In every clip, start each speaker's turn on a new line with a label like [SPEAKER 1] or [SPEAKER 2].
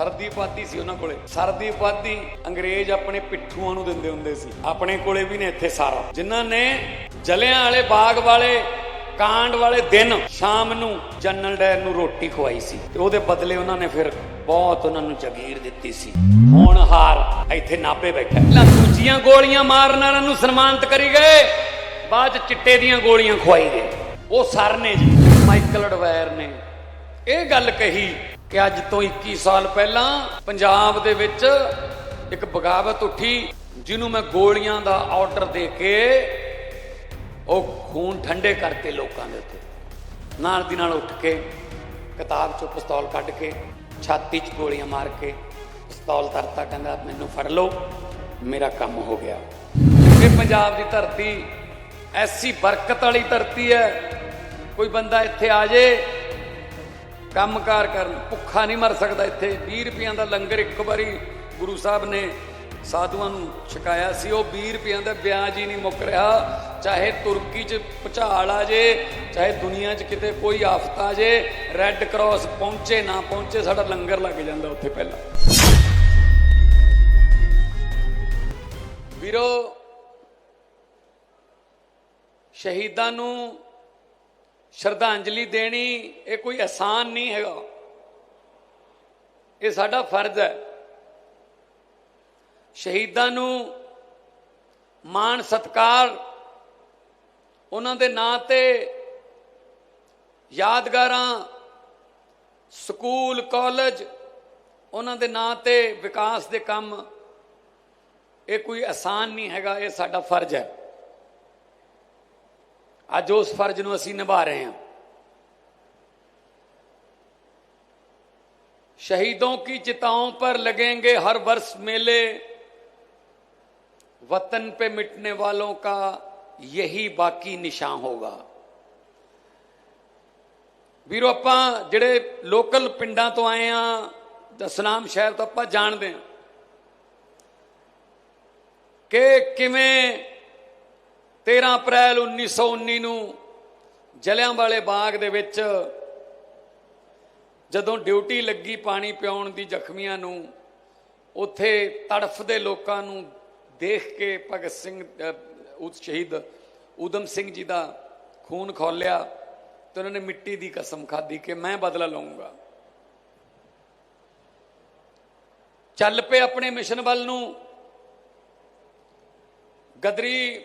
[SPEAKER 1] ਸਰਦੀ ਉਪਾਧੀ ਸੀ ਉਹਨਾਂ ਕੋਲੇ। ਸਰਦੀ ਉਪਾਧੀ ਅੰਗਰੇਜ਼ ਆਪਣੇ ਪਿੱਠੂਆਂ ਨੂੰ ਦਿੰਦੇ ਹੁੰਦੇ ਸੀ। ਆਪਣੇ ਕੋਲੇ ਵੀ ਨੇ ਇੱਥੇ ਸਾਰਾ। ਜਿਨ੍ਹਾਂ ਨੇ ਜਲਿਆਂ ਵਾਲੇ ਬਾਗ ਵਾਲੇ, ਕਾਂਡ ਵਾਲੇ ਦਿਨ ਸ਼ਾਮ ਨੂੰ ਜਨਰਲ ਡਾਇਰ ਨੂੰ ਰੋਟੀ ਖਵਾਈ ਸੀ। ਤੇ ਉਹਦੇ ਬਦਲੇ ਉਹਨਾਂ ਨੇ ਫਿਰ ਬਹੁਤ ਉਹਨਾਂ ਨੂੰ ਜਗੀਰ ਦਿੱਤੀ ਸੀ। ਹੁਣ ਹਾਰ ਇੱਥੇ ਨਾਪੇ ਬੈਠਾ ਪਹਿਲਾਂ ਦੂਜੀਆਂ ਗੋਲੀਆਂ ਮਾਰਨ ਵਾਲਿਆਂ ਨੂੰ ਸਨਮਾਨਿਤ ਕਰੀ ਗਏ। ਬਾਅਦ ਚ ਚਿੱਟੇ ਦੀਆਂ ਗੋਲੀਆਂ ਖਵਾਈ ਗਏ। ਉਹ ਸਰ ਨੇ ਜੀ, ਮਾਈਕਲ ਅਡਵਾਇਰ ਨੇ। ਇਹ ਗੱਲ ਕਹੀ ਕਿ ਅੱਜ ਤੋਂ 21 ਸਾਲ ਪਹਿਲਾਂ ਪੰਜਾਬ ਦੇ ਵਿੱਚ ਇੱਕ ਬਗਾਵਤ ਉੱਠੀ, ਜਿਹਨੂੰ ਮੈਂ ਗੋਲੀਆਂ ਦਾ ਆਰਡਰ ਦੇ ਕੇ ਉਹ ਖੂਨ ਠੰਡੇ ਕਰਤੇ ਲੋਕਾਂ ਦੇ ਉੱਤੇ ਨਾਲ ਦੀ ਨਾਲ ਉੱਠ ਕੇ ਕਿਤਾਬ ਚੋਂ ਪਿਸਤੌਲ ਕੱਢ ਕੇ, ਛਾਤੀ 'ਚ ਗੋਲੀਆਂ ਮਾਰ ਕੇ ਪਿਸਤੌਲ ਤਰਤਾ ਕਹਿੰਦਾ, ਮੈਨੂੰ ਫੜ ਲਓ, ਮੇਰਾ ਕੰਮ ਹੋ ਗਿਆ। ਇਹ ਪੰਜਾਬ ਦੀ ਧਰਤੀ ਐਸੀ ਬਰਕਤ ਵਾਲੀ ਧਰਤੀ ਹੈ, ਕੋਈ ਬੰਦਾ ਇੱਥੇ ਆ ਜੇ ਕੰਮਕਾਰ ਕਰਨ। ਭੁੱਖਾ ਨਹੀਂ ਮਰ ਸਕਦਾ ਇੱਥੇ। 20 ਰੁਪਈਆਂ ਦਾ ਲੰਗਰ ਇੱਕ ਵਾਰੀ ਗੁਰੂ ਸਾਹਿਬ ਨੇ ਸਾਧੂਆਂ ਨੂੰ ਛਕਾਇਆ ਸੀ। ਉਹ 20 ਰੁਪਈਆਂ ਦਾ ਵਿਆਜ ਹੀ ਨਹੀਂ ਮੁੱਕ ਰਿਹਾ। ਚਾਹੇ ਤੁਰਕੀ 'ਚ ਭੁਚਾਲ ਆ ਜੇ, ਚਾਹੇ ਦੁਨੀਆ 'ਚ ਕਿਤੇ ਕੋਈ ਆਫਤ ਆ ਜੇ ਰੈੱਡ ਕਰਾਸ ਪਹੁੰਚੇ, ਨਾ ਪਹੁੰਚੇ, ਸਾਡਾ ਲੰਗਰ ਲੱਗ ਜਾਂਦਾ ਉੱਥੇ ਪਹਿਲਾਂ। ਵੀਰੋ, ਸ਼ਹੀਦਾਂ ਨੂੰ ਸ਼ਰਧਾਂਜਲੀ ਦੇਣੀ ਇਹ ਕੋਈ ਆਸਾਨ ਨਹੀਂ ਹੈਗਾ। ਇਹ ਸਾਡਾ ਫਰਜ਼ ਹੈ। ਸ਼ਹੀਦਾਂ ਨੂੰ ਮਾਣ ਸਤਕਾਰ ਉਹਨਾਂ ਦੇ ਨਾਂ ਤੇ ਯਾਦਗਾਰਾਂ, ਸਕੂਲ, ਕਾਲਜ ਉਹਨਾਂ ਦੇ ਨਾਂ ਤੇ ਵਿਕਾਸ ਦੇ ਕੰਮ ਇਹ ਕੋਈ ਆਸਾਨ ਨਹੀਂ ਹੈਗਾ, ਇਹ ਸਾਡਾ ਫਰਜ਼ ਹੈ। ਅੱਜ ਉਸ ਫਰਜ਼ ਨੂੰ ਅਸੀਂ ਨਿਭਾ ਰਹੇ ਹਾਂ शहीदों की चिताओं पर लगेंगे हर वर्ष मेले वतन पे मिटने वालों का यही बाकी निशान होगा ਵੀਰੋ ਆਪਾਂ ਜਿਹੜੇ ਲੋਕਲ ਪਿੰਡਾਂ ਤੋਂ ਆਏ ਆ ਦਸਨਾਮ ਸ਼ਹਿਰ ਤੋਂ ਆਪਾਂ ਜਾਣਦੇ ਆ ਕਿ ਕਿਵੇਂ 13 ਅਪ੍ਰੈਲ 1919 ਨੂੰ ਜਲਿਆਂਵਾਲੇ ਬਾਗ ਦੇ ਵਿੱਚ ਜਦੋਂ ਡਿਊਟੀ ਲੱਗੀ ਪਾਣੀ ਪਿਆਉਣ ਦੀ ਜ਼ਖਮੀਆਂ ਨੂੰ ਉੱਥੇ ਤੜਫਦੇ ਲੋਕਾਂ ਨੂੰ ਦੇਖ ਕੇ ਭਗਤ ਸਿੰਘ ਅਹ, ਸ਼ਹੀਦ ਊਧਮ ਸਿੰਘ ਜੀ ਦਾ ਖੂਨ ਖੋਲਿਆ ਤੇ ਉਹਨਾਂ ਨੇ ਮਿੱਟੀ ਦੀ ਕਸਮ ਖਾਧੀ ਕਿ ਮੈਂ ਬਦਲਾ ਲਵਾਂਗਾ ਚੱਲ ਪਏ ਆਪਣੇ ਮਿਸ਼ਨ ਵੱਲ ਨੂੰ। ਗਦਰੀ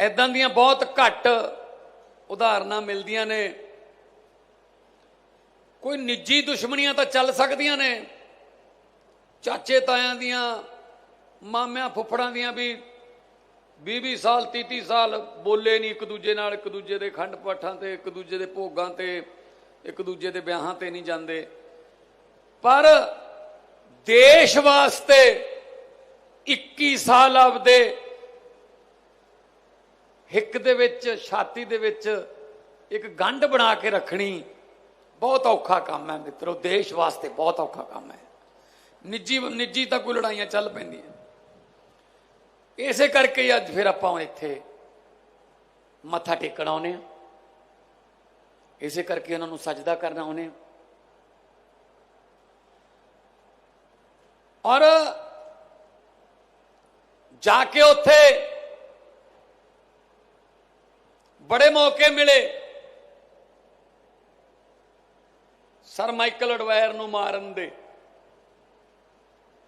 [SPEAKER 1] ਐਦਾਂ ਦੀਆਂ ਬਹੁਤ ਘੱਟ ਉਦਾਹਰਨਾਂ ਮਿਲਦੀਆਂ ਨੇ। ਕੋਈ ਨਿੱਜੀ ਦੁਸ਼ਮਣੀਆਂ ਤਾਂ ਚੱਲ ਸਕਦੀਆਂ ਨੇ। ਚਾਚੇ ਤਾਇਆਂ ਦੀਆਂ, ਮਾਮਿਆਂ ਫੁੱਫੜਾਂ ਦੀਆਂ ਵੀ 20-20 ਸਾਲ 30-30 ਸਾਲ ਬੋਲੇ ਨਹੀਂ ਇੱਕ ਦੂਜੇ ਨਾਲ, ਇੱਕ ਦੂਜੇ ਦੇ ਖੰਡ ਪਾਠਾਂ ਤੇ, ਇੱਕ ਦੂਜੇ ਦੇ ਭੋਗਾਂ ਤੇ, ਇੱਕ ਦੂਜੇ ਦੇ ਵਿਆਹਾਂ ਤੇ ਨਹੀਂ ਜਾਂਦੇ। ਪਰ ਦੇਸ਼ ਵਾਸਤੇ 21 ਸਾਲ ਆਪਦੇ ਹਿੱਕ ਦੇ ਵਿੱਚ, ਛਾਤੀ ਦੇ ਵਿੱਚ ਇੱਕ ਗੰਢ ਬਣਾ ਕੇ ਰੱਖਣੀ ਬਹੁਤ ਔਖਾ ਕੰਮ ਹੈ ਮਿੱਤਰੋ, ਦੇਸ਼ ਵਾਸਤੇ ਬਹੁਤ ਔਖਾ ਕੰਮ ਹੈ। ਨਿੱਜੀ ਨਿੱਜੀ ਤਾਂ ਕੋਈ ਲੜਾਈਆਂ ਚੱਲ ਪੈਂਦੀਆਂ। ਇਸੇ ਕਰਕੇ ਅੱਜ ਫਿਰ ਆਪਾਂ ਇੱਥੇ ਮੱਥਾ ਟੇਕਣ ਆਉਨੇ ਆ ਇਸੇ ਕਰਕੇ ਉਹਨਾਂ ਨੂੰ ਸਜਦਾ ਕਰਨਾ ਆਉਨੇ ਆ ਔਰ ਜਾ ਕੇ ਉੱਥੇ ਬੜੇ ਮੌਕੇ ਮਿਲੇ। ਸਰ ਮਾਈਕਲ ਅਡਵਾਇਰ ਨੂੰ ਮਾਰਨ ਦੇ।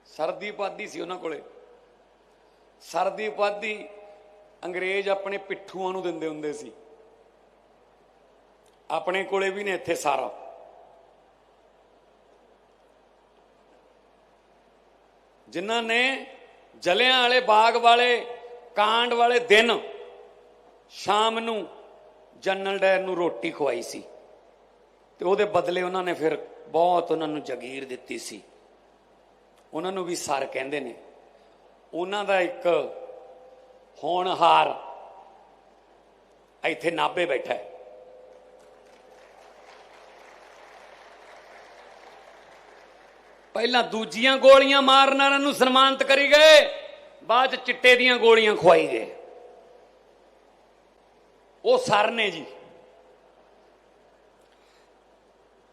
[SPEAKER 1] ਸਰਦੀ ਪਾਦੀ ਸੀ ਉਹਨਾਂ ਕੋਲੇ। ਸਰਦੀ ਪਾਦੀ ਅੰਗਰੇਜ਼ ਆਪਣੇ ਪਿੱਠੂਆਂ ਨੂੰ ਦਿੰਦੇ ਹੁੰਦੇ ਸੀ। ਆਪਣੇ ਕੋਲੇ ਵੀ ਨੇ ਇੱਥੇ ਸਾਰਾ। ਜਿਨ੍ਹਾਂ ਨੇ ਜਲਿਆਂ ਵਾਲੇ ਬਾਗ ਵਾਲੇ ਕਾਂਡ ਵਾਲੇ ਦਿਨ ਸ਼ਾਮ ਨੂੰ ਜਨਰਲ ਡਾਇਰ ਨੂੰ ਰੋਟੀ ਖਵਾਈ ਸੀ। ਤੇ ਉਹਦੇ ਬਦਲੇ ਉਹਨਾਂ ਨੇ ਫਿਰ ਬਹੁਤ ਉਹਨਾਂ ਨੂੰ ਜਗੀਰ ਦਿੱਤੀ ਸੀ। ਉਹਨਾਂ ਨੂੰ ਵੀ ਸਰ ਕਹਿੰਦੇ ਨੇ। ਉਹਨਾਂ ਦਾ ਇੱਕ ਹੋਣਹਾਰ ਇੱਥੇ ਨਾਭੇ ਬੈਠਾ ਹੈ। ਪਹਿਲਾਂ ਦੂਜੀਆਂ ਗੋਲੀਆਂ ਮਾਰਨ ਵਾਲਿਆਂ ਨੂੰ ਸਨਮਾਨਿਤ ਕਰੀ ਗਏ, ਬਾਅਦ ਚ ਚਿੱਟੇ ਦੀਆਂ ਗੋਲੀਆਂ ਖਵਾਈ ਗਏ। ਉਹ ਸਰ ਨੇ ਜੀ।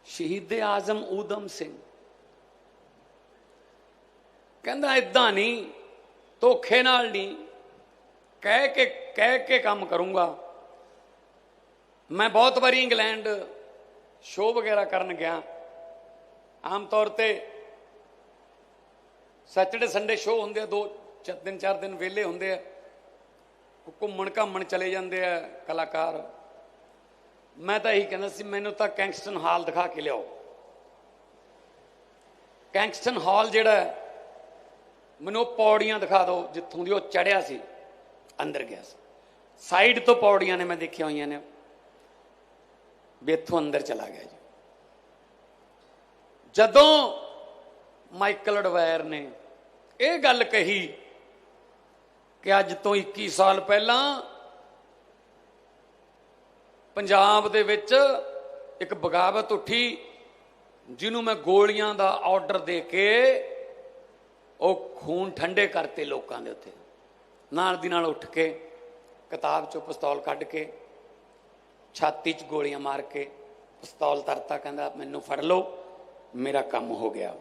[SPEAKER 1] ਸ਼ਹੀਦ ਆਜ਼ਮ ਊਦਮ ਸਿੰਘ। ਕਹਿੰਦਾ ਇਦਾਂ ਨਹੀਂ, ਧੋਖੇ ਨਾਲ ਨਹੀਂ। ਕਹਿ ਕੇ ਕਹਿ ਕੇ ਕੰਮ ਕਰੂੰਗਾ। ਮੈਂ ਬਹੁਤ ਵਾਰੀ ਇੰਗਲੈਂਡ ਸ਼ੋਅ ਵਗੈਰਾ ਕਰਨ ਗਿਆ। ਆਮ ਤੌਰ ਤੇ ਸੈਟਰਡੇ ਸੰਡੇ ਸ਼ੋਅ ਹੁੰਦੇ ਆ, ਦੋ ਤਿੰਨ, ਚਾਰ ਦਿਨ ਵਿਹਲੇ ਹੁੰਦੇ ਆ। ਘੁੰਮਣ ਘਾਮਣ ਚਲੇ ਜਾਂਦੇ ਆ ਕਲਾਕਾਰ। ਮੈਂ ਤਾਂ ਇਹੀ ਕਹਿੰਦਾ ਸੀ, ਮੈਨੂੰ ਤਾਂ ਕੈਂਗਸਟਨ ਹਾਲ ਦਿਖਾ ਕੇ ਲਿਆਓ। ਕੈਂਗਸਟਨ ਹਾਲ ਜਿਹੜਾ ਮੈਨੂੰ ਉਹ ਪੌੜੀਆਂ ਦਿਖਾ ਦਿਓ ਜਿੱਥੋਂ ਦੀ ਉਹ ਚੜਿਆ ਸੀ, ਅੰਦਰ ਗਿਆ ਸੀ। ਸਾਈਡ ਤੋਂ ਪੌੜੀਆਂ ਨੇ ਮੈਂ ਦੇਖੀਆਂ ਹੋਈਆਂ ਨੇ। ਵੀ ਇੱਥੋਂ ਅੰਦਰ ਚਲਾ ਗਿਆ ਜੀ। ਜਦੋਂ ਮਾਈਕਲ ਅਡਵਾਇਰ ਨੇ ਇਹ ਗੱਲ ਕਹੀ ਕਿ ਅੱਜ ਤੋਂ 21 ਸਾਲ ਪਹਿਲਾਂ ਪੰਜਾਬ ਦੇ ਵਿੱਚ ਇੱਕ ਬਗਾਵਤ ਉੱਠੀ, ਜਿਹਨੂੰ ਮੈਂ ਗੋਲੀਆਂ ਦਾ ਆਰਡਰ ਦੇ ਕੇ ਉਹ ਖੂਨ ਠੰਡੇ ਕਰਤੇ ਲੋਕਾਂ ਦੇ ਉੱਤੇ। ਨਾਲ ਦੀ ਨਾਲ ਉੱਠ ਕੇ ਕਿਤਾਬ ਚੋਂ ਪਿਸਤੌਲ ਕੱਢ ਕੇ, ਛਾਤੀ 'ਚ ਗੋਲੀਆਂ ਮਾਰ ਕੇ ਪਿਸਤੌਲ ਤਰਤਾ, ਕਹਿੰਦਾ, ਮੈਨੂੰ ਫੜ ਲਓ, ਮੇਰਾ ਕੰਮ ਹੋ ਗਿਆ।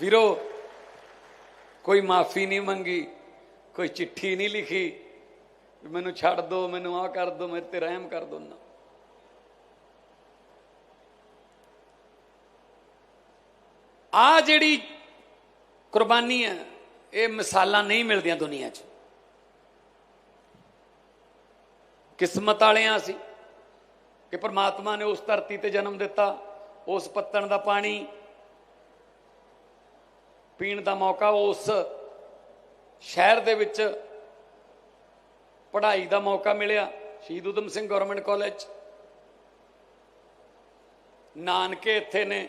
[SPEAKER 1] ਵੀਰੋ ਕੋਈ ਮਾਫੀ ਨਹੀਂ ਮੰਗੀ, ਕੋਈ ਚਿੱਠੀ ਨਹੀਂ ਲਿਖੀ, ਮੈਨੂੰ ਛੱਡ ਦਿਓ ਮੈਨੂੰ ਆ ਕਰ ਦਿਓ ਮੇਰੇ ਤੇ ਰਹਿਮ ਕਰ ਦਿਓ ਨਾ। ਆ ਜਿਹੜੀ ਕੁਰਬਾਨੀ ਹੈ, ਇਹ ਮਿਸਾਲਾਂ ਨਹੀਂ ਮਿਲਦੀਆਂ ਦੁਨੀਆ 'ਚ। ਕਿਸਮਤ ਵਾਲਿਆਂ ਸੀ ਕਿ ਪ੍ਰਮਾਤਮਾ ਨੇ ਉਸ ਧਰਤੀ ਤੇ ਜਨਮ ਦਿੱਤਾ, ਉਸ ਪੱਤਣ ਦਾ ਪਾਣੀ ਪੀਣ ਦਾ ਮੌਕਾ ਉਸ ਸ਼ਹਿਰ ਦੇ ਵਿੱਚ ਪੜ੍ਹਾਈ ਦਾ ਮੌਕਾ ਮਿਲਿਆ, ਸ਼ਹੀਦ ਊਧਮ ਸਿੰਘ ਗਵਰਨਮੈਂਟ ਕਾਲਜ। ਨਾਨਕੇ ਇੱਥੇ ਨੇ।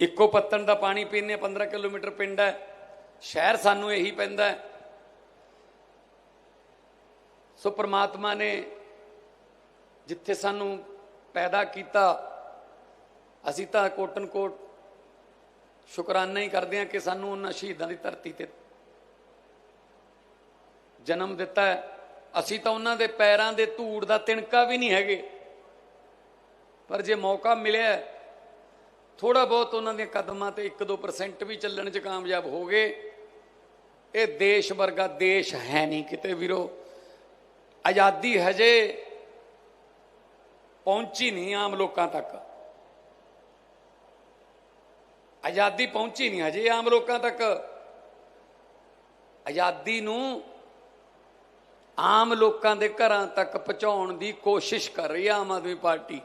[SPEAKER 1] ਇੱਕੋ ਪੱਤਣ ਦਾ ਪਾਣੀ ਪੀਣੇ 15 ਕਿਲੋਮੀਟਰ ਪਿੰਡ ਹੈ। ਸ਼ਹਿਰ ਸਾਨੂੰ ਇਹੀ ਪੈਂਦਾ ਹੈ। ਸੋ ਪ੍ਰਮਾਤਮਾ ਨੇ ਜਿੱਥੇ ਸਾਨੂੰ ਪੈਦਾ ਕੀਤਾ, ਅਸੀਂ ਤਾਂ ਕੋਟਨ ਕੋਟ ਸ਼ੁਕਰਾਨਾ ਹੀ ਕਰਦੇ ਹਾਂ ਕਿ ਸਾਨੂੰ ਉਹਨਾਂ ਸ਼ਹੀਦਾਂ ਦੀ ਧਰਤੀ ਤੇ ਜਨਮ ਦਿੱਤਾ ਹੈ। ਅਸੀਂ ਤਾਂ ਉਹਨਾਂ ਦੇ ਪੈਰਾਂ ਦੇ ਧੂੜ ਦਾ ਤਿਣਕਾ ਵੀ ਨਹੀਂ ਹੈਗੇ। ਪਰ ਜੇ ਮੌਕਾ ਮਿਲਿਆ ਥੋੜਾ ਬਹੁਤ ਉਹਨਾਂ ਦੇ ਕਦਮਾਂ ਤੇ 1-2% ਵੀ ਚੱਲਣ 'ਚ ਕਾਮਯਾਬ ਹੋ ਗਏ। ਇਹ ਦੇਸ਼ ਵਰਗਾ ਦੇਸ਼ ਹੈ ਨਹੀਂ ਕਿਤੇ ਵੀਰੋ। ਆਜ਼ਾਦੀ ਹਜੇ ਪਹੁੰਚੀ ਨਹੀਂ ਆਮ ਲੋਕਾਂ ਤੱਕ। ਆਜ਼ਾਦੀ ਪਹੁੰਚੀ ਨਹੀਂ ਹਜੇ ਆਮ ਲੋਕਾਂ ਤੱਕ। ਆਜ਼ਾਦੀ ਨੂੰ ਆਮ ਲੋਕਾਂ ਦੇ ਘਰਾਂ ਤੱਕ ਪਹੁੰਚਾਉਣ ਦੀ ਕੋਸ਼ਿਸ਼ ਕਰ ਰਹੀ ਹੈ ਆਮ ਆਦਮੀ ਪਾਰਟੀ।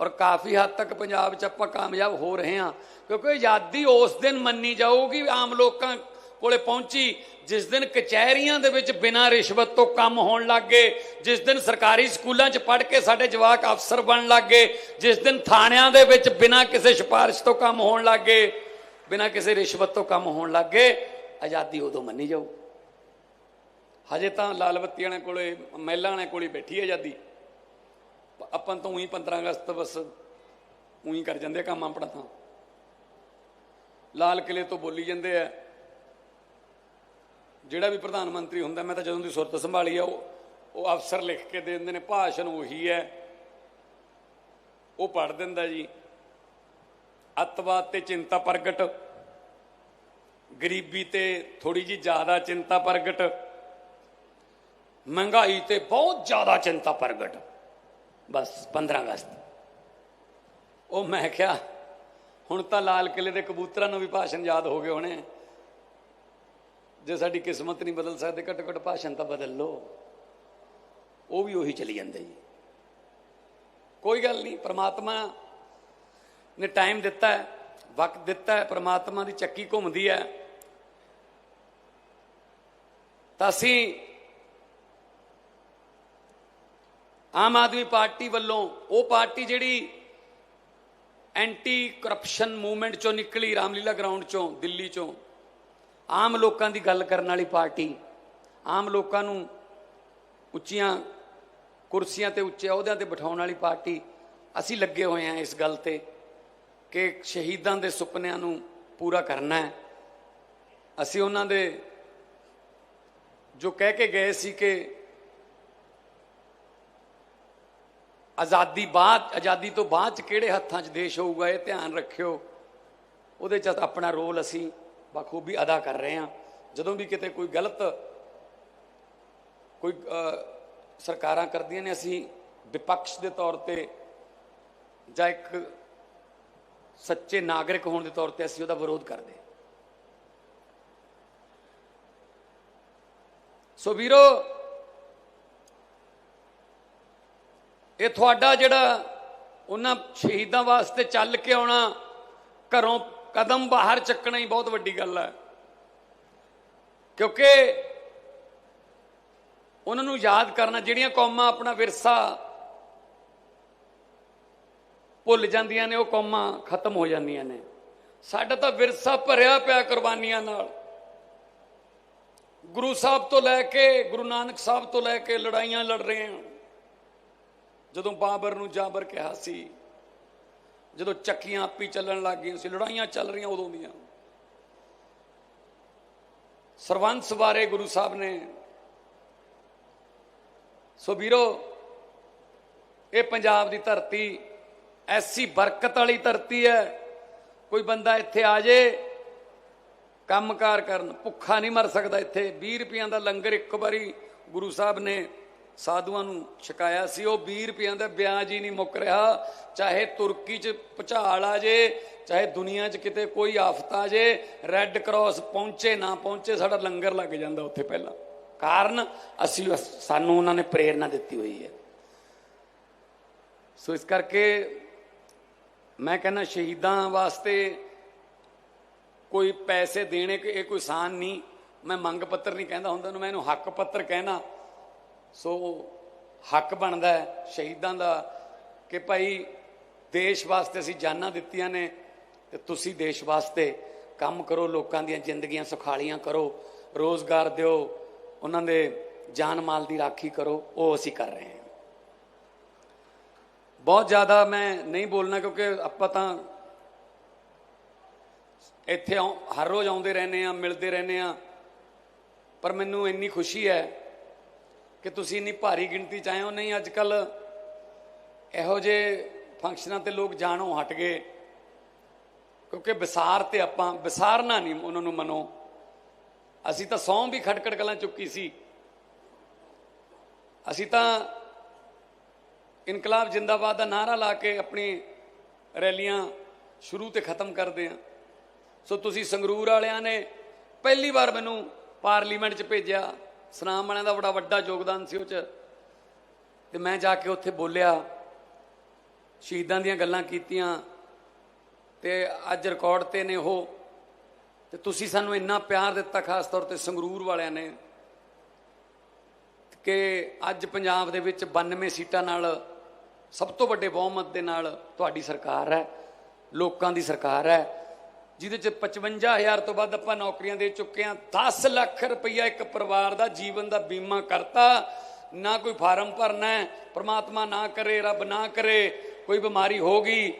[SPEAKER 1] ਔਰ ਕਾਫੀ ਹੱਦ ਤੱਕ ਪੰਜਾਬ 'ਚ ਆਪਾਂ ਕਾਮਯਾਬ ਹੋ ਰਹੇ ਹਾਂ। ਕਿਉਂਕਿ ਆਜ਼ਾਦੀ ਉਸ ਦਿਨ ਮੰਨੀ ਜਾਊਗੀ ਆਮ ਲੋਕਾਂ ਕੋਲੇ ਪਹੁੰਚੀ, ਜਿਸ ਦਿਨ ਕਚਹਿਰੀਆਂ ਦੇ ਵਿੱਚ ਬਿਨਾਂ ਰਿਸ਼ਵਤ ਤੋਂ ਕੰਮ ਹੋਣ ਲੱਗੇ ਜਿਸ ਦਿਨ ਸਰਕਾਰੀ ਸਕੂਲਾਂ 'ਚ ਪੜ੍ਹ ਕੇ ਸਾਡੇ ਜਵਾਕ ਅਫਸਰ ਬਣਨ ਲੱਗੇ ਜਿਸ ਦਿਨ ਥਾਣਿਆਂ ਦੇ ਵਿੱਚ ਬਿਨਾਂ ਕਿਸੇ ਸਿਫਾਰਿਸ਼ ਤੋਂ ਕੰਮ ਹੋਣ ਲੱਗੇ ਬਿਨਾਂ ਕਿਸੇ ਰਿਸ਼ਵਤ ਤੋਂ ਕੰਮ ਹੋਣ ਲੱਗ ਗਏ, ਆਜ਼ਾਦੀ ਉਦੋਂ ਮੰਨੀ ਜਾਊ। ਹਜੇ ਤਾਂ ਲਾਲ ਬੱਤੀ ਵਾਲਿਆਂ ਕੋਲੇ, ਮਹਿਲਾ ਵਾਲਿਆਂ ਕੋਲੇ ਬੈਠੀ ਆਜ਼ਾਦੀ। ਆਪਾਂ ਤਾਂ ਉਹੀ 15 ਅਗਸਤ ਬਸ ਉਹੀ ਕਰ ਜਾਂਦੇ ਆ ਕੰਮ ਆਪਣਾ ਤਾਂ। ਲਾਲ ਕਿਲੇ ਤੋਂ ਬੋਲੀ ਜਾਂਦੇ ਆ। ਜਿਹੜਾ ਵੀ ਪ੍ਰਧਾਨ ਮੰਤਰੀ ਹੁੰਦਾ, ਮੈਂ ਤਾਂ ਜਦੋਂ ਦੀ ਸੁਰਤ ਸੰਭਾਲੀ ਆ, ਉਹ ਉਹ ਅਫਸਰ ਲਿਖ ਕੇ ਦੇ ਦਿੰਦੇ ਨੇ, ਭਾਸ਼ਣ ਉਹੀ ਹੈ। ਉਹ ਪੜ ਦਿੰਦਾ ਜੀ। ਅੱਤਵਾਦ ਤੇ ਚਿੰਤਾ ਪ੍ਰਗਟ, ਗਰੀਬੀ ਤੇ ਥੋੜੀ ਜੀ ਜ਼ਿਆਦਾ ਚਿੰਤਾ ਪ੍ਰਗਟ, ਮਹਿੰਗਾਈ ਤੇ ਬਹੁਤ ਜ਼ਿਆਦਾ ਚਿੰਤਾ ਪ੍ਰਗਟ। ਬਸ 15 ਅਗਸਤ। ਉਹ ਮੈਂ ਕਿਹਾ, ਹੁਣ ਤਾਂ ਲਾਲ ਕਿਲੇ ਦੇ ਕਬੂਤਰਾਂ ਨੂੰ ਵੀ ਭਾਸ਼ਣ ਯਾਦ ਹੋ ਗਏ ਹੋਣੇ। ਜੇ ਸਾਡੀ ਕਿਸਮਤ ਨਹੀਂ ਬਦਲ ਸਕਦੇ ਘੱਟੋ ਘੱਟ ਭਾਸ਼ਣ ਤਾਂ ਬਦਲ ਲਓ। ਉਹ ਵੀ ਉਹੀ ਚਲੀ ਜਾਂਦੇ ਜੀ। ਕੋਈ ਗੱਲ ਨਹੀਂ, ਪ੍ਰਮਾਤਮਾ ਨੇ ਟਾਈਮ ਦਿੱਤਾ ਹੈ, ਵਕਤ ਦਿੱਤਾ ਹੈ, ਪ੍ਰਮਾਤਮਾ ਦੀ ਚੱਕੀ ਘੁੰਮਦੀ ਹੈ। ਤਾਂ ਅਸੀਂ ਆਮ ਆਦਮੀ ਪਾਰਟੀ ਵੱਲੋਂ ਉਹ ਪਾਰਟੀ ਜਿਹੜੀ ਐਂਟੀ ਕਰਪਸ਼ਨ ਮੂਵਮੈਂਟ ਚੋਂ ਨਿਕਲੀ, ਰਾਮਲੀਲਾ ਗਰਾਊਂਡ ਚੋਂ, ਦਿੱਲੀ ਚੋਂ, ਆਮ ਲੋਕਾਂ ਦੀ ਗੱਲ ਕਰਨ ਵਾਲੀ ਪਾਰਟੀ, ਆਮ ਲੋਕਾਂ ਨੂੰ ਉੱਚੀਆਂ ਕੁਰਸੀਆਂ ਤੇ ਉੱਚੇ ਅਹੁਦਿਆਂ ਤੇ ਬਿਠਾਉਣ ਵਾਲੀ ਪਾਰਟੀ, ਅਸੀਂ ਲੱਗੇ ਹੋਏ ਹਾਂ ਇਸ ਗੱਲ ਤੇ। ਕਿ ਸ਼ਹੀਦਾਂ ਦੇ ਸੁਪਨਿਆਂ ਨੂੰ ਪੂਰਾ ਕਰਨਾ ਹੈ। ਅਸੀਂ ਉਹਨਾਂ ਦੇ ਜੋ ਕਹਿ ਕੇ ਗਏ ਸੀ ਕਿ ਆਜ਼ਾਦੀ ਬਾਅਦ, ਆਜ਼ਾਦੀ ਤੋਂ ਬਾਅਦ ਚ ਕਿਹੜੇ ਹੱਥਾਂ 'ਚ ਦੇਸ਼ ਹੋਊਗਾ, ਇਹ ਧਿਆਨ ਰੱਖਿਓ। ਉਹਦੇ 'ਚ ਆਪਣਾ ਰੋਲ ਅਸੀਂ ਬਖੂਬੀ ਅਦਾ ਕਰ ਰਹੇ ਹਾਂ। ਜਦੋਂ ਵੀ ਕਿਤੇ ਕੋਈ ਗਲਤ, ਕੋਈ ਸਰਕਾਰਾਂ ਕਰਦੀਆਂ ਨੇ, ਅਸੀਂ ਵਿਪਕਸ਼ ਦੇ ਤੌਰ ਤੇ ਜਾਂ ਇੱਕ ਸੱਚੇ ਨਾਗਰਿਕ ਹੋਣ ਦੇ ਤੌਰ ਤੇ ਅਸੀਂ ਉਹਦਾ ਵਿਰੋਧ ਕਰਦੇ ਸੋ ਵੀਰੋ, ਇਹ ਤੁਹਾਡਾ ਜਿਹੜਾ ਉਹਨਾਂ ਸ਼ਹੀਦਾਂ ਵਾਸਤੇ ਚੱਲ ਕੇ ਆਉਣਾ, ਘਰੋਂ ਕਦਮ ਬਾਹਰ ਚੱਕਣਾ ਹੀ ਬਹੁਤ ਵੱਡੀ ਗੱਲ ਹੈ। ਕਿਉਂਕਿ ਉਹਨਾਂ ਨੂੰ ਯਾਦ ਕਰਨਾ, ਜਿਹੜੀਆਂ ਕੌਮਾਂ ਆਪਣਾ ਵਿਰਸਾ ਭੁੱਲ ਜਾਂਦੀਆਂ ਨੇ, ਉਹ ਕੌਮਾਂ ਖਤਮ ਹੋ ਜਾਂਦੀਆਂ ਨੇ। ਸਾਡਾ ਤਾਂ ਵਿਰਸਾ ਭਰਿਆ ਪਿਆ ਕੁਰਬਾਨੀਆਂ ਨਾਲ। ਗੁਰੂ ਸਾਹਿਬ ਤੋਂ ਲੈ ਕੇ, ਗੁਰੂ ਨਾਨਕ ਸਾਹਿਬ ਤੋਂ ਲੈ ਕੇ ਲੜਾਈਆਂ ਲੜ ਰਹੇ ਹਾਂ। ਜਦੋਂ ਬਾਬਰ ਨੂੰ ਜਾਬਰ ਕਿਹਾ ਸੀ, ਜਦੋਂ ਚੱਕੀਆਂ ਆਪੀ ਚੱਲਣ ਲੱਗ ਗਈਆਂ ਸੀ, ਲੜਾਈਆਂ ਚੱਲ ਰਹੀਆਂ ਉਦੋਂ ਦੀਆਂ। ਸਰਵੰਸ ਬਾਰੇ ਗੁਰੂ ਸਾਹਿਬ ਨੇ, ਸੋ ਵੀਰੋ, ਇਹ ਪੰਜਾਬ ਦੀ ਧਰਤੀ ਐਸੀ ਬਰਕਤ ਵਾਲੀ ਧਰਤੀ ਹੈ। ਕੋਈ ਬੰਦਾ ਇੱਥੇ ਆ ਜੇ, ਕੰਮਕਾਰ ਕਰਨ, ਭੁੱਖਾ ਨਹੀਂ ਮਰ ਸਕਦਾ ਇੱਥੇ। 20 ਰੁਪਈਆਂ ਦਾ ਲੰਗਰ ਇੱਕ ਵਾਰੀ ਗੁਰੂ ਸਾਹਿਬ ਨੇ ਸਾਧੂਆਂ ਨੂੰ ਛਕਾਇਆ ਸੀ। ਉਹ 20 ਰੁਪਈਆਂ ਦਾ ਵਿਆਜ ਹੀ ਨਹੀਂ ਮੁੱਕ ਰਿਹਾ। ਚਾਹੇ ਤੁਰਕੀ 'ਚ ਭੁਚਾਲ ਆ ਜੇ, ਚਾਹੇ ਦੁਨੀਆ 'ਚ ਕਿਤੇ ਕੋਈ ਆਫਤ ਆ ਜੇ ਰੈੱਡ ਕਰਾਸ ਪਹੁੰਚੇ, ਨਾ ਪਹੁੰਚੇ, ਸਾਡਾ ਲੰਗਰ ਲੱਗ ਜਾਂਦਾ ਉੱਥੇ ਪਹਿਲਾਂ। ਕਾਰਨ ਅਸੀਂ ਸਾਨੂੰ ਉਹਨਾਂ ਨੇ ਪ੍ਰੇਰਣਾ ਦਿੱਤੀ ਹੋਈ ਹੈ। ਸੋ ਇਸ ਕਰਕੇ ਮੈਂ ਕਹਿੰਦਾ ਸ਼ਹੀਦਾਂ ਵਾਸਤੇ ਕੋਈ ਪੈਸੇ ਦੇਣੇ ਕਿ ਇਹ ਕੋਈ ਸਾਨ ਨਹੀਂ? ਮੈਂ ਮੰਗ ਪੱਤਰ ਨਹੀਂ ਕਹਿੰਦਾ ਹੁੰਦਾ ਨੂੰ ਮੈਂ ਇਹਨੂੰ ਹੱਕ ਪੱਤਰ ਕਹਿਣਾ। ਸੋ ਹੱਕ ਬਣਦਾ ਸ਼ਹੀਦਾਂ ਦਾ ਕਿ ਭਾਈ ਦੇਸ਼ ਵਾਸਤੇ ਅਸੀਂ ਜਾਨਾਂ ਦਿੱਤੀਆਂ ਨੇ ਤੇ ਤੁਸੀਂ ਦੇਸ਼ ਵਾਸਤੇ ਕੰਮ ਕਰੋ, ਲੋਕਾਂ ਦੀਆਂ ਜ਼ਿੰਦਗੀਆਂ ਸੁਖਾਲੀਆਂ ਕਰੋ, ਰੋਜ਼ਗਾਰ ਦਿਓ, ਉਹਨਾਂ ਦੇ ਜਾਨ ਮਾਲ ਦੀ ਰਾਖੀ ਕਰੋ, ਉਹ ਅਸੀਂ ਕਰ ਰਹੇ ਹਾਂ। ਬਹੁਤ ਜ਼ਿਆਦਾ ਮੈਂ ਨਹੀਂ ਬੋਲਣਾ ਕਿਉਂਕਿ ਆਪਾਂ ਤਾਂ ਇੱਥੇ ਆਉ- ਹਰ ਰੋਜ਼ ਆਉਂਦੇ ਰਹਿੰਦੇ ਆ ਮਿਲਦੇ ਰਹਿੰਦੇ ਆ ਪਰ ਮੈਨੂੰ ਇੰਨੀ ਖੁਸ਼ੀ ਹੈ ਕਿ ਤੁਸੀਂ ਇੰਨੀ ਭਾਰੀ ਗਿਣਤੀ ਚ ਆਏ ਹੋ। ਨਹੀਂ ਅੱਜ ਕੱਲ ਇਹੋ ਜਿਹੇ ਫੰਕਸ਼ਨਾਂ ਤੇ ਲੋਕ ਜਾਣੋਂ ਹਟ ਗਏ। ਕਿਉਂਕਿ ਵਿਸਾਰ ਤੇ ਆਪਾਂ ਵਿਸਾਰਨਾ ਨਹੀਂ ਉਹਨਾਂ ਨੂੰ ਮਨੋ। ਅਸੀਂ ਤਾਂ ਸੌਂ ਵੀ ਖਟਖਟ ਕਲਾਂ ਚੁੱਕੀ ਸੀ। ਅਸੀਂ ਤਾਂ ਇਨਕਲਾਬ ਜਿੰਦਾਬਾਦ ਦਾ ਨਾਰਾ ਲਾ ਕੇ ਆਪਣੀ ਰੈਲੀਆਂ ਸ਼ੁਰੂ ਤੇ ਖਤਮ ਕਰਦੇ ਆ ਸੋ ਤੁਸੀਂ ਸੰਗਰੂਰ ਵਾਲਿਆਂ ਨੇ ਪਹਿਲੀ ਵਾਰ ਮੈਨੂੰ ਪਾਰਲੀਮੈਂਟ 'ਚ ਭੇਜਿਆ। ਸਨਾਮ ਵਾਲਿਆਂ ਦਾ ਬੜਾ ਵੱਡਾ ਯੋਗਦਾਨ ਸੀ ਉਹ 'ਚ। ਤੇ ਮੈਂ ਜਾ ਕੇ ਉੱਥੇ ਬੋਲਿਆ, ਸ਼ਹੀਦਾਂ ਦੀਆਂ ਗੱਲਾਂ ਕੀਤੀਆਂ ਤੇ ਅੱਜ ਰਿਕਾਰਡ ਤੇ ਨੇ ਉਹ। ਤੇ ਤੁਸੀਂ ਸਾਨੂੰ ਇੰਨਾ ਪਿਆਰ ਦਿੱਤਾ ਖਾਸ ਤੌਰ ਤੇ ਸੰਗਰੂਰ ਵਾਲਿਆਂ ਨੇ ਕਿ ਅੱਜ ਪੰਜਾਬ ਦੇ ਵਿੱਚ 92 ਸੀਟਾਂ ਨਾਲ ਸਭ ਤੋਂ ਵੱਡੇ ਬਹੁਮਤ ਦੇ ਨਾਲ ਤੁਹਾਡੀ ਸਰਕਾਰ ਹੈ, ਲੋਕਾਂ ਦੀ ਸਰਕਾਰ ਹੈ, ਜਿਹਦੇ ਚ 55000 ਤੋਂ ਵੱਧ ਆਪਾਂ ਨੌਕਰੀਆਂ ਦੇ ਚੁੱਕੇ ਹਾਂ 10 ਲੱਖ ਰੁਪਈਆ ਇੱਕ ਪਰਿਵਾਰ ਦਾ ਜੀਵਨ ਦਾ ਬੀਮਾ ਕਰਤਾ, ਨਾ ਕੋਈ ਫਾਰਮ ਭਰਨਾ ਹੈ, ਪ੍ਰਮਾਤਮਾ ਨਾ ਕਰੇ, ਰੱਬ ਨਾ ਕਰੇ, ਕੋਈ ਬਿਮਾਰੀ ਹੋ ਗਈ,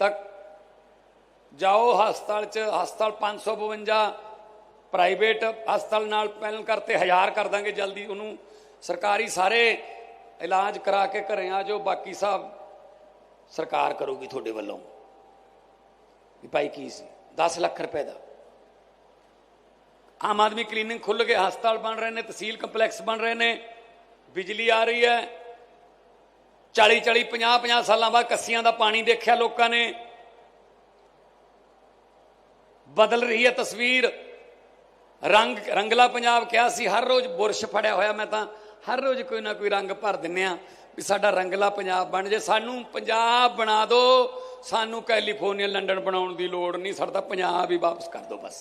[SPEAKER 1] ਤਾਂ ਜਾਓ ਹਸਪਤਾਲ ਚ, ਹਸਪਤਾਲ 552 ਪ੍ਰਾਈਵੇਟ ਹਸਪਤਾਲ ਨਾਲ ਪੈਨਲ ਕਰਤੇ, ਹਜ਼ਾਰ ਕਰ ਦਾਂਗੇ ਜਲਦੀ ਉਹਨੂੰ, ਸਰਕਾਰੀ ਸਾਰੇ ਇਲਾਜ ਕਰਾ ਕੇ ਘਰੇ ਆ ਜਾਓ, ਬਾਕੀ ਸਾਹਿਬ ਸਰਕਾਰ ਕਰੂਗੀ ਤੁਹਾਡੇ ਵੱਲੋਂ। ਵੀ ਭਾਈ ਕੀ ਸੀ? 10 ਲੱਖ ਰੁਪਏ ਦਾ। ਆਮ ਆਦਮੀ ਕਲੀਨਿਕ ਖੁੱਲ ਗਏ ਹਸਪਤਾਲ ਬਣ ਰਹੇ ਨੇ, ਤਹਿਸੀਲ ਕੰਪਲੈਕਸ ਬਣ ਰਹੇ ਨੇ, ਬਿਜਲੀ ਆ ਰਹੀ ਹੈ। 40 40 50 50 ਸਾਲਾਂ ਬਾਅਦ ਕੱਸੀਆਂ ਦਾ ਪਾਣੀ ਦੇਖਿਆ ਲੋਕਾਂ ਨੇ। ਬਦਲ ਰਹੀ ਹੈ ਤਸਵੀਰ। ਰੰਗ, ਰੰਗਲਾ ਪੰਜਾਬ ਕਿਹਾ ਸੀ, ਹਰ ਰੋਜ਼ ਬੁਰਸ਼ ਫੜਿਆ ਹੋਇਆ, ਮੈਂ ਤਾਂ ਹਰ ਰੋਜ਼ ਕੋਈ ਨਾ ਕੋਈ ਰੰਗ ਭਰ ਦਿੰਨੇ ਆ ਵੀ ਸਾਡਾ ਰੰਗਲਾ ਪੰਜਾਬ ਬਣ ਜੇ। ਸਾਨੂੰ ਪੰਜਾਬ ਬਣਾ ਦਿਓ ਸਾਨੂੰ ਕੈਲੀਫੋਰਨੀਆ, ਲੰਡਨ ਬਣਾਉਣ ਦੀ ਲੋੜ ਨਹੀਂ। ਸਾਡਾ ਤਾਂ ਪੰਜਾਬ ਹੀ ਵਾਪਸ ਕਰ ਦਿਓ ਬਸ।